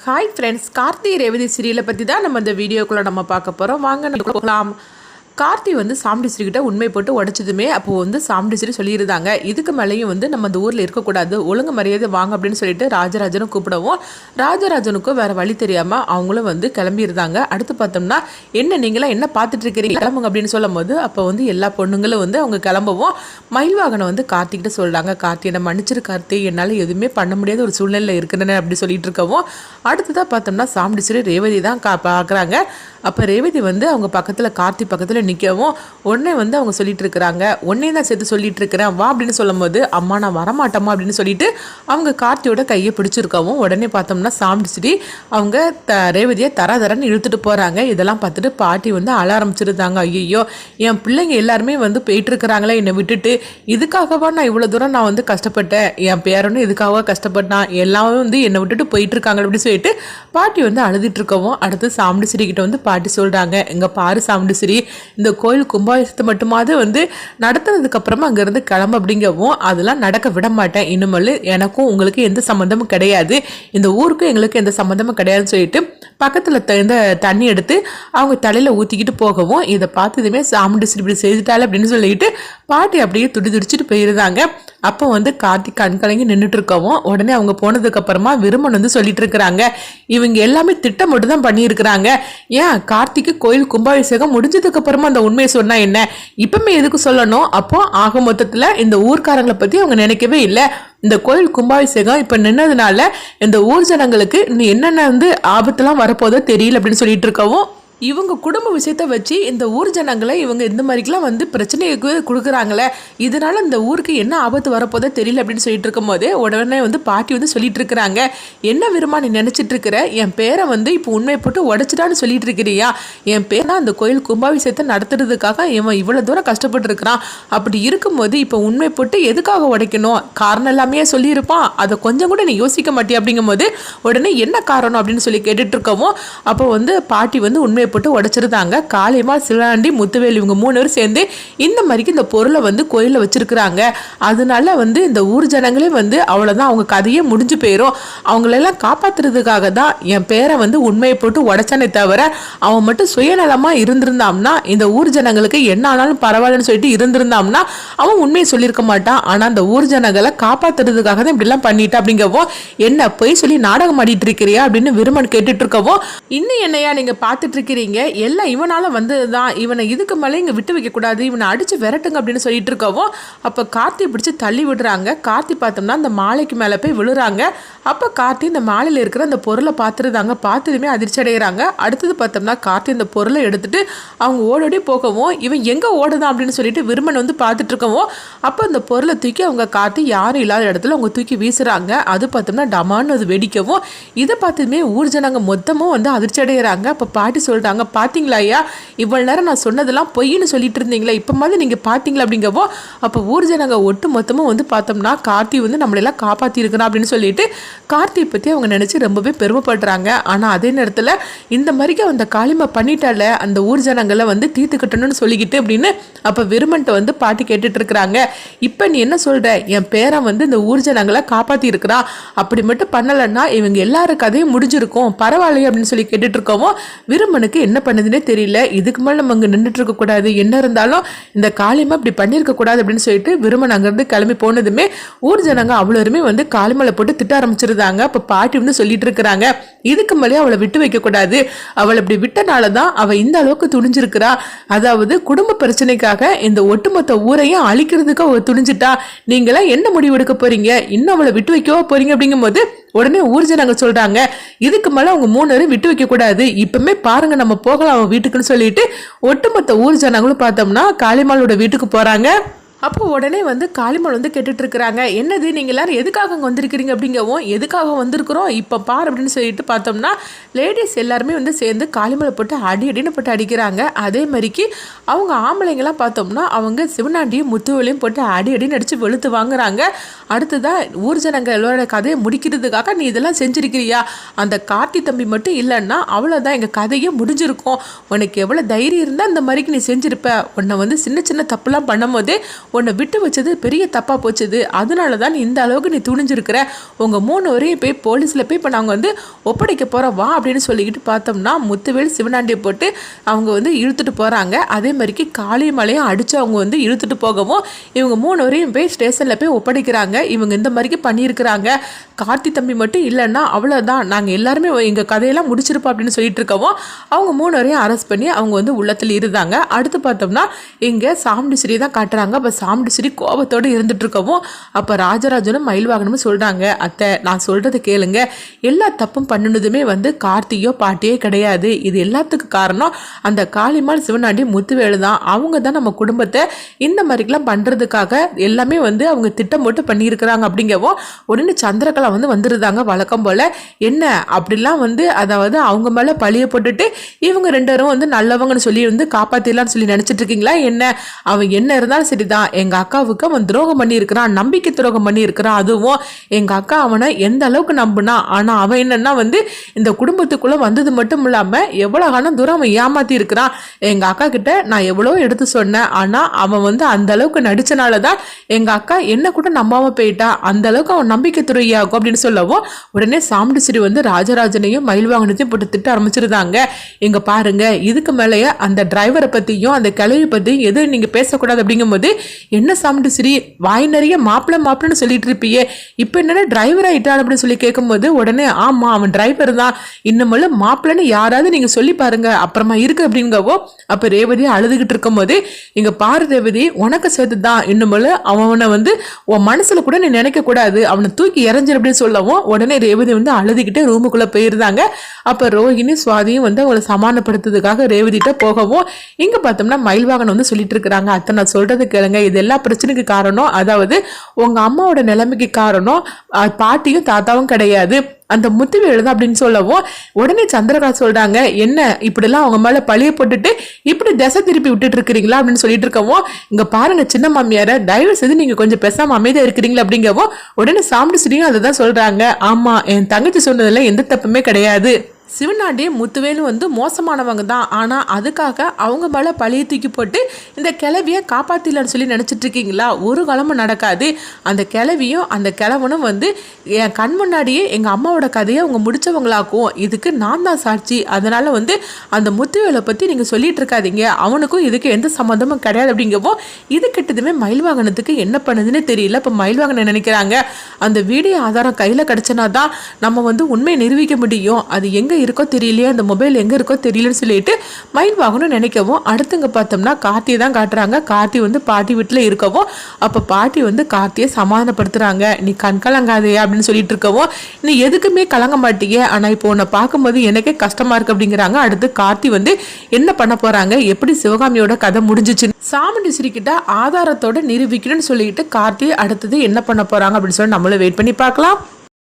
Hi friends Karthi Revathi சீரியலை பற்றி தான் நம்ம இந்த வீடியோக்குள்ளே நம்ம பார்க்க போகிறோம் வாங்க போகலாம் கார்த்தி வந்து சாமுண்டீஸ்வரி உண்மை போட்டு உடச்சதுமே அப்போ வந்து சாமுண்டீஸ்வரி சொல்லியிருந்தாங்க. இதுக்கு மேலேயும் வந்து நம்ம அந்த ஊரில் இருக்கக்கூடாது. ஒழுங்கு மரியாதை வாங்க அப்படின்னு சொல்லிட்டு ராஜராஜனும் கூப்பிடவும் ராஜராஜனுக்கும் வேற வழி தெரியாமல் அவங்களும் வந்து கிளம்பியிருந்தாங்க. அடுத்து பார்த்தோம்னா என்ன நீங்களாம் என்ன பார்த்துட்டு இருக்கிறீங்க? கிளம்புங்க அப்படின்னு சொல்லும் போது அப்போ வந்து எல்லா பொண்ணுங்களும் வந்து அவங்க கிளம்பவும் மயில்வாகனை வந்து கார்த்திகிட்ட சொல்கிறாங்க கார்த்தி என்னை மன்னிச்சிரு கார்த்தி. என்னால் எதுவுமே பண்ண முடியாத ஒரு சூழ்நிலை இருக்கிறேன் அப்படி சொல்லிட்டு இருக்கவும் அடுத்ததாக பார்த்தோம்னா சாம்டிஸ்ரி ரேவதி தான் கா பார்க்குறாங்க அப்போ ரேவதி வந்து அவங்க பக்கத்தில் கார்த்தி பக்கத்தில் நிற்கவும் உடனே வந்து அவங்க சொல்லிட்டு இருக்கிறாங்க உடனே தான் சேர்த்து சொல்லிட்டு இருக்கிறேன் வா அப்படின்னு சொல்லும்போது அம்மா நான் வரமாட்டோமா அப்படின்னு சொல்லிட்டு அவங்க கார்த்தியோட கையை பிடிச்சிருக்கவும் உடனே பார்த்தோம்னா சாமுண்டீஸ்வரி அவங்க த ரேவதியை தர தரன்னு இழுத்துட்டு போகிறாங்க இதெல்லாம் பார்த்துட்டு பாட்டி வந்து அழ ஆரம்பிச்சிருந்தாங்க. ஐயோ என் பிள்ளைங்க எல்லாருமே வந்து போயிட்டு இருக்கிறாங்களே என்னை விட்டுட்டு. இதுக்காகவா நான் இவ்வளோ தூரம் நான் வந்து கஷ்டப்பட்டேன்? என் பேரனும் இதுக்காக கஷ்டப்பட்டான்? எல்லாமே வந்து என்னை விட்டுட்டு போயிட்டு இருக்காங்க அப்படின்னு சொல்லிட்டு பாட்டி வந்து அழுதுட்டு இருக்கவும் அடுத்து சாமுண்டீஸ்வரி கிட்ட வந்து பாட்டி சொல்கிறாங்க எங்கள் பாரு சாமுண்டீஸ்வரி இந்த கோயில் கும்பாபிஷத்தை மட்டுமாவது வந்து நடத்துனதுக்கப்புறமா அங்கேருந்து கிளம்பு அப்படிங்கவும் அதெல்லாம் நடக்க விட மாட்டேன். இனிமேல் எனக்கும் உங்களுக்கு எந்த சம்மந்தமும் கிடையாது. இந்த ஊருக்கும் எங்களுக்கு எந்த சம்மந்தமும் கிடையாதுன்னு சொல்லிட்டு பக்கத்தில் இந்த தண்ணி எடுத்து அவங்க தலையில் ஊற்றிக்கிட்டு போகவும் இதை பார்த்ததுமே சாமுண்டீஸ்வரி இப்படி செய்துட்டாள் அப்படின்னு சொல்லிட்டு பாட்டி அப்படியே துடி துடிச்சிட்டு போயிருந்தாங்க. அப்போ வந்து கார்த்திக் கண்கலங்கி நின்றுட்டு இருக்கவும் உடனே அவங்க போனதுக்கப்புறமா விருமன் வந்து சொல்லிட்டு இருக்கிறாங்க. இவங்க எல்லாமே திட்டம் மட்டும் தான் பண்ணியிருக்கிறாங்க. ஏன் கார்த்திக்கு கோயில் கும்பாபிஷேகம் முடிஞ்சதுக்கப்புறமா அந்த உண்மையை சொன்னால் என்ன? இப்பவுமே எதுக்கு சொல்லணும்? அப்போ ஆக மொத்தத்தில் இந்த ஊர்க்காரங்களை பற்றி அவங்க நினைக்கவே இல்லை. இந்த கோயில் கும்பாபிஷேகம் இப்போ நின்னதுனால இந்த ஊர் ஜனங்களுக்கு இன்னும் என்னென்ன வந்து ஆபத்துலாம் வரப்போதோ தெரியல அப்படின்னு சொல்லிட்டு இருக்கவும் இவங்க குடும்ப விஷயத்த வச்சு இந்த ஊர் ஜனங்களை இவங்க இந்த மாதிரிக்கெல்லாம் வந்து பிரச்சனைக்கு கொடுக்குறாங்களே இதனால் இந்த ஊருக்கு என்ன ஆபத்து வரப்போதோ தெரியல அப்படின்னு சொல்லிட்டு இருக்கும்போது உடனே வந்து பாட்டி வந்து சொல்லிட்டு இருக்கிறாங்க. என்ன விரும்பா நீ நினச்சிட்டு இருக்கிற? என் பேரை வந்து இப்போ உண்மை போட்டு உடைச்சிட்டான்னு சொல்லிட்டு இருக்கிறியா? என் பேரனா அந்த கோயில் கும்பாபிஷேகத்தை நடத்துறதுக்காக இவன் இவ்வளோ தூரம் கஷ்டப்பட்டு இருக்கிறான் அப்படி இருக்கும்போது இப்போ உண்மை போட்டு எதுக்காக உடைக்கணும்? காரணம் எல்லாமே சொல்லியிருப்பான். அதை கொஞ்சம் கூட நீ யோசிக்க மாட்டியா? அப்படிங்கும்போது உடனே என்ன காரணம் அப்படின்னு சொல்லி கேட்டுட்டு இருக்கவும் அப்போ வந்து பாட்டி வந்து உண்மை உண்மையை போட்டு உடைச்சிருந்தாங்க. காளியம்மா சிலாண்டி முத்துவேல் இவங்க மூணு பேரும் சேர்ந்து இந்த மாதிரிக்கு இந்த பொருளை வந்து கோயிலில் வச்சிருக்கிறாங்க. அதனால வந்து இந்த ஊர் ஜனங்களே வந்து அவ்வளோதான் அவங்க கதையே முடிஞ்சு போயிடும் அவங்களெல்லாம் காப்பாத்துறதுக்காக தான் என் பேரை வந்து உண்மையை போட்டு உடைச்சானே தவிர அவன் மட்டும் சுயநலமாக இருந்திருந்தாம்னா இந்த ஊர் ஜனங்களுக்கு என்ன ஆனாலும் பரவாயில்லன்னு சொல்லிட்டு இருந்திருந்தாம்னா அவன் உண்மையை சொல்லியிருக்க மாட்டான். ஆனால் அந்த ஊர் ஜனங்களை காப்பாத்துறதுக்காக தான் இப்படிலாம் பண்ணிட்டா அப்படிங்கவும் என்ன போய் சொல்லி நாடகம் ஆடிட்டு இருக்கிறியா அப்படின்னு விருமன் கேட்டுட்டு இருக்கவும் இன்னும் என்னையா நீங்க பார்த்துட்டு இருக்கிறீங்க? எல்லாம் இவனால் வந்தது தான் இவனை இதுக்கு மேலே இங்கே விட்டு வைக்கக்கூடாது இவனை அடித்து விரட்டுங்க அப்படின்னு சொல்லிட்டு இருக்கவும் அப்போ கார்த்தி பிடிச்சி தள்ளி விடுறாங்க. கார்த்தி பார்த்தோம்னா அந்த மாலைக்கு மேலே போய் விழுறாங்க. அப்போ கார்த்தி இந்த மாலையில் இருக்கிற அந்த பொருளை பார்த்துருந்தாங்க பார்த்ததுமே அதிர்ச்சி அடைகிறாங்க. அடுத்தது பார்த்தோம்னா கார்த்தி இந்த பொருளை எடுத்துட்டு அவங்க ஓடோடி போகவும் இவன் எங்கே ஓடுதான் அப்படின்னு சொல்லிட்டு விருமன் வந்து பார்த்துட்டு இருக்கவும் அப்போ அந்த பொருளை தூக்கி அவங்க கார்த்தி யாரும் இல்லாத இடத்துல அவங்க தூக்கி வீசுகிறாங்க அது பார்த்தோம்னா டமான்னு அது வெடிக்கவும் இதை பார்த்ததுமே ஊர் ஜனங்க மொத்தமும் வந்து அதிர்ச்சி அடைகிறாங்க. அப்போ பாட்டி சொல்கிறாங்க பார்த்தீங்களா ஐயா? இவ்வளோ நேரம் நான் சொன்னதெல்லாம் பொய்ன்னு சொல்லிட்டு இருந்தீங்களா இப்போ மாதிரி நீங்கள் பார்த்தீங்களா அப்படிங்கவோ? அப்போ ஊர் ஜனங்க ஒட்டு மொத்தமும் வந்து பார்த்தோம்னா கார்த்தி வந்து நம்மளெல்லாம் காப்பாற்றிருக்கிறான் அப்படின்னு சொல்லிட்டு கார்த்தியை பற்றி அவங்க நினச்சி ரொம்பவே பெருமைப்படுறாங்க. ஆனால் அதே நேரத்தில் இந்த மாதிரிக்கு அந்த காளிமை பண்ணிட்டால அந்த ஊர் ஜனங்களை வந்து தீர்த்துக்கட்டணும்னு சொல்லிக்கிட்டு அப்படின்னு அப்போ விருமன்ட்ட வந்து பாட்டி கேட்டுட்டு இருக்கிறாங்க இப்போ நீ என்ன சொல்கிற என் பேரன் வந்து இந்த ஊர் ஜனங்களை காப்பாற்றி இருக்கிறான் அப்படி மட்டும் பண்ணலைன்னா இவங்க எல்லாரும் கதையும் முடிஞ்சிருக்கும். பரவாயில்லையே அப்படின்னு சொல்லி கேட்டுட்டு இருக்கவும் விருமனுக்கு என்ன பண்ணுதுன்னே தெரியல. இதுக்கு மேலே நம்ம அங்கே நின்றுட்டு இருக்கக்கூடாது என்ன இருந்தாலும் இந்த காளிமா இப்படி பண்ணியிருக்க கூடாது அப்படின்னு சொல்லிட்டு விருமன் அங்கேருந்து கிளம்பி போனதுமே ஊர் ஜனங்க அவ்வளோருமே வந்து காளிமலை போட்டு திட்ட ஆரம்பிச்சிருந்தாங்க. அப்போ பாட்டி வந்து சொல்லிட்டு இருக்கிறாங்க. இதுக்கு மேலே அவளை விட்டு வைக்கக்கூடாது அவளை இப்படி விட்டனால தான் அவள் இந்த அளவுக்கு துணிஞ்சிருக்கிறா. அதாவது குடும்ப பிரச்சனைக்காக இந்த ஒட்டுமொத்த ஊரையும் அழிக்கிறதுக்கு அவள் துணிஞ்சிட்டா. நீங்களாம் என்ன முடிவு எடுக்க போறீங்க? இன்னும் அவளை விட்டு வைக்கவா போறீங்க அப்படிங்கும்போது உடனே ஊர் ஜனங்க சொல்றாங்க இதுக்கு மேல அவங்க மூணு பேரும் விட்டு வைக்க கூடாது. இப்பவுமே பாருங்க நம்ம போகலாம் அவன் வீட்டுக்குன்னு சொல்லிட்டு ஒட்டுமொத்த ஊர் ஜனங்களும் பார்த்தோம்னா காளிமாலோட வீட்டுக்கு போறாங்க. அப்போ உடனே வந்து காளிமால் வந்து கேட்டுட்டு இருக்கிறாங்க என்னது நீங்கள் எல்லாரும் எதுக்காக அங்கே வந்திருக்கிறீங்க அப்படிங்கவும் எதுக்காக வந்திருக்கிறோம்? இப்போ பார் அப்படின்னு சொல்லிட்டு பார்த்தோம்னா லேடிஸ் எல்லாருமே வந்து சேர்ந்து காளிமலை போட்டு அடி அடின்னு போட்டு அடிக்கிறாங்க. அதே மாதிரிக்கு அவங்க ஆம்பளைங்கெல்லாம் பார்த்தோம்னா அவங்க சிவனாண்டியும் முத்துவலையும் போட்டு அடி அடின்னு அடித்து வெளுத்து வாங்குறாங்க. அடுத்ததான் ஊர் ஜனங்கள் எல்லாரோட கதையை முடிக்கிறதுக்காக நீ இதெல்லாம் செஞ்சுருக்கிறியா? அந்த கார்த்தி தம்பி மட்டும் இல்லைன்னா அவ்வளோதான் எங்கள் கதையே முடிஞ்சிருக்கும். உனக்கு எவ்வளோ தைரியம் இருந்தால் இந்த மாதிரிக்கு நீ செஞ்சுருப்ப. உன்னை வந்து சின்ன சின்ன தப்புலாம் பண்ணும்போதே உன்னை விட்டு வச்சது பெரிய தப்பாக போச்சுது. அதனால தான் இந்த அளவுக்கு நீ துணிஞ்சிருக்கிற. உங்கள் மூணு வரையும் போய் போலீஸில் போய் இப்போ நாங்கள் வந்து ஒப்படைக்க போகிறோம் வா அப்படின்னு சொல்லிக்கிட்டு பார்த்தோம்னா முத்துவேல் சிவனாண்டியை போட்டு அவங்க வந்து இழுத்துட்டு போகிறாங்க அதே மாதிரிக்கு காளிமலையும் அடித்து அவங்க வந்து இழுத்துட்டு போகவும் இவங்க மூணு வரையும் போய் ஸ்டேஷனில் போய் ஒப்படைக்கிறாங்க. இவங்க இந்த மாதிரிக்கு பண்ணியிருக்கிறாங்க. கார்த்தி தம்பி மட்டும் இல்லைன்னா அவ்வளோதான் நாங்கள் எல்லாருமே எங்கள் கதையெல்லாம் முடிச்சிருப்போம் அப்படின்னு சொல்லிட்டு இருக்கவும் அவங்க மூணு வரையும் அரெஸ்ட் பண்ணி அவங்க வந்து உள்ளத்தில் இருந்தாங்க. அடுத்து பார்த்தோம்னா இங்கே சாமுண்டிஸ்ரீ தான் காட்டுறாங்க. பஸ் சாமுண்டிஸ்ரீ கோபத்தோடு இருந்துட்டு இருக்கவும் அப்போ ராஜராஜனும் மயில்வாகனமும் சொல்கிறாங்க அத்தை நான் சொல்கிறத கேளுங்க. எல்லா தப்பும் பண்ணினதுமே வந்து கார்த்தியோ பாட்டியோ கிடையாது. இது எல்லாத்துக்கும் காரணம் அந்த காளிமால் சிவனாண்டி முத்துவேலு தான். அவங்க தான் நம்ம குடும்பத்தை இந்த மாதிரிக்கெல்லாம் பண்ணுறதுக்காக எல்லாமே வந்து அவங்க திட்டம் போட்டு பண்ணியிருக்கிறாங்க. அப்படிங்கவும் உடனே சந்திரகலா வந்து வந்துருந்தாங்க வழக்கம் போல். என்ன அப்படிலாம் வந்து அதாவது அவங்க மேலே பழிய போட்டுட்டு இவங்க ரெண்டு பேரும் வந்து நல்லவங்கன்னு சொல்லி வந்து காப்பாற்றிடலாம்னு சொல்லி நினச்சிட்டு இருக்கீங்களா? என்ன? அவன் என்ன இருந்தாலும் சரிதான். எங்கள் அக்காவுக்கு அவன் துரோகம் பண்ணியிருக்கிறான் நம்பிக்கை துரோகம் பண்ணியிருக்கிறான் அதுவும் எங்கள் அக்கா அவனை எந்த அளவுக்கு நம்புனா ஆனால் அவன் என்னன்னா வந்து இந்த குடும்பத்துக்குள்ளே வந்தது மட்டும் இல்லாமல் எவ்வளோ காலம் தூரம் அவன் ஏமாத்தி இருக்கிறான் எங்கள் அக்கா கிட்ட நான் எவ்வளோ எடுத்து சொன்னேன் ஆனால் அவன் வந்து அந்த அளவுக்கு நடிச்சனால தான் எங்கள் அக்கா என்ன கூட நம்பாமல் போயிட்டா அந்த அளவுக்கு அவன் நம்பிக்கை துறையாகும் அப்படின்னு சொல்லவும் உடனே சாமுண்டிஸ்ரீ வந்து ராஜராஜனையும் மயில்வாகனத்தையும் போட்டு திட்ட ஆரம்பிச்சிருந்தாங்க. இங்க பாருங்க இதுக்கு மேலேயே அந்த டிரைவரை பத்தியும் அந்த கிளவி பத்தியும் எதுவும் நீங்க பேசக்கூடாது அப்படிங்கும்போது என்ன சாமுண்டிஸ்ரீ வாய் நிறைய மாப்பிள்ள மாப்பிள்ளன்னு சொல்லிட்டு இருப்பியே இப்போ என்னென்ன டிரைவர் ஆகிட்டான் அப்படின்னு சொல்லி கேட்கும்போது உடனே ஆமாம் அவன் டிரைவர் தான். இன்னமும் மாப்பிள்ளன்னு யாராவது நீங்க சொல்லி பாருங்க. அப்புறமா இருக்கு அப்படிங்கவோ அப்போ ரேவதி அழுதுகிட்டு இருக்கும்போது இங்க பாரு ரேவதி உனக்கு சேர்த்து தான் இன்னமும் அவனை வந்து உன் மனசில் கூட நீ நினைக்க கூடாது. அவனை தூக்கி இறஞ்சிரு அப்படின்னு சொல்லவும் உடனே ரேவதி வந்து அழுதுகிட்டு ரூமுக்குள்ளே போயிருந்தாங்க. அப்போ ரோஹிணி சுவாதியும் வந்து அவளை சமாதானப்படுத்துறதுக்காக ரேவதிட்ட போகவும் இங்கே பார்த்தோம்னா மயில்வாகன் வந்து சொல்லிட்டு இருக்கிறாங்க அத்தை நான் சொல்றது கேளுங்க. இது எல்லா பிரச்சனைக்கு காரணம் அதாவது உங்கள் அம்மாவோட நிலைமைக்கு காரணம் பாட்டியும் தாத்தாவும் கிடையாது. அந்த முத்துவேலு தான் அப்படின்னு சொல்லவும் உடனே சந்திரகா சொல்கிறாங்க என்ன இப்படிலாம் அவங்க மேலே பழிய போட்டுட்டு இப்படி திசை திருப்பி விட்டுட்டு இருக்கிறீங்களா? அப்படின்னு சொல்லிட்டு இருக்கவும் இங்கே பாருங்க சின்ன மாமியாரை தயவு செய்து நீங்கள் கொஞ்சம் பேசாம அமைதியாக இருக்கிறீங்களா அப்படிங்கவும் உடனே சாமுண்டிஸ்ரீயும் அதை தான் சொல்கிறாங்க ஆமாம் என் தங்கச்சி சொன்னதில் எந்த தப்புமே கிடையாது. சிவனாண்டி முத்துவேலும் வந்து மோசமானவங்க தான். ஆனால் அதுக்காக அவங்க மேலே பழியை தூக்கி போட்டு இந்த கிளவியை காப்பாத்திடலான்னு சொல்லி நினச்சிட்டு இருக்கீங்களா? ஒரு காலமும் நடக்காது. அந்த கிளவியும் அந்த கிழவனும் வந்து என் கண் முன்னாடியே எங்கள் அம்மாவோட கதையை அவங்க முடிச்சவங்களாக்கும். இதுக்கு நான் தான் சாட்சி. அதனால் வந்து அந்த முத்துவேலை பற்றி நீங்கள் சொல்லிட்டு இருக்காதீங்க. அவனுக்கும் இதுக்கு எந்த சம்மந்தமும் கிடையாது அப்படிங்கப்போ இது கிட்டதுமே மயில் வாகனத்துக்கு என்ன பண்ணுதுன்னு தெரியல. இப்போ மயில் வாகனம் நினைக்கிறாங்க? அந்த வீடியோ ஆதாரம் கையில் கிடச்சினா தான் நம்ம வந்து உண்மையை நிரூபிக்க முடியும். அது எங்கே இருக்கோ தெரியலையே அந்த மொபைல் எங்கே இருக்கோ தெரியலன்னு சொல்லிட்டு மைண்ட் வாங்கணும்னு நினைக்கவும் அடுத்துங்க பார்த்தோம்னா கார்த்தியை தான் காட்டுறாங்க. கார்த்தி வந்து பாட்டி வீட்டில் இருக்கவும் அப்போ பாட்டி வந்து கார்த்தியை சமாதானப்படுத்துகிறாங்க நீ கண் கலங்காதே அப்படின்னு சொல்லிட்டு இருக்கவும் நீ எதுக்குமே கலங்க மாட்டீங்க. ஆனால் இப்போ உன்னை பார்க்கும்போது எனக்கே கஷ்டமா இருக்கு அப்படிங்கிறாங்க. அடுத்து கார்த்தி வந்து என்ன பண்ண போகிறாங்க எப்படி சிவகாமியோட கதை முடிஞ்சிச்சு? சாமுண்டீஸ்வரி கிட்ட ஆதாரத்தோட நிரூபிக்கணும்னு சொல்லிட்டு கார்த்தி அடுத்தது என்ன பண்ண போகிறாங்க அப்படின்னு சொல்லி நம்மளும் வெயிட் பண்ணி பார்க்கலாம்.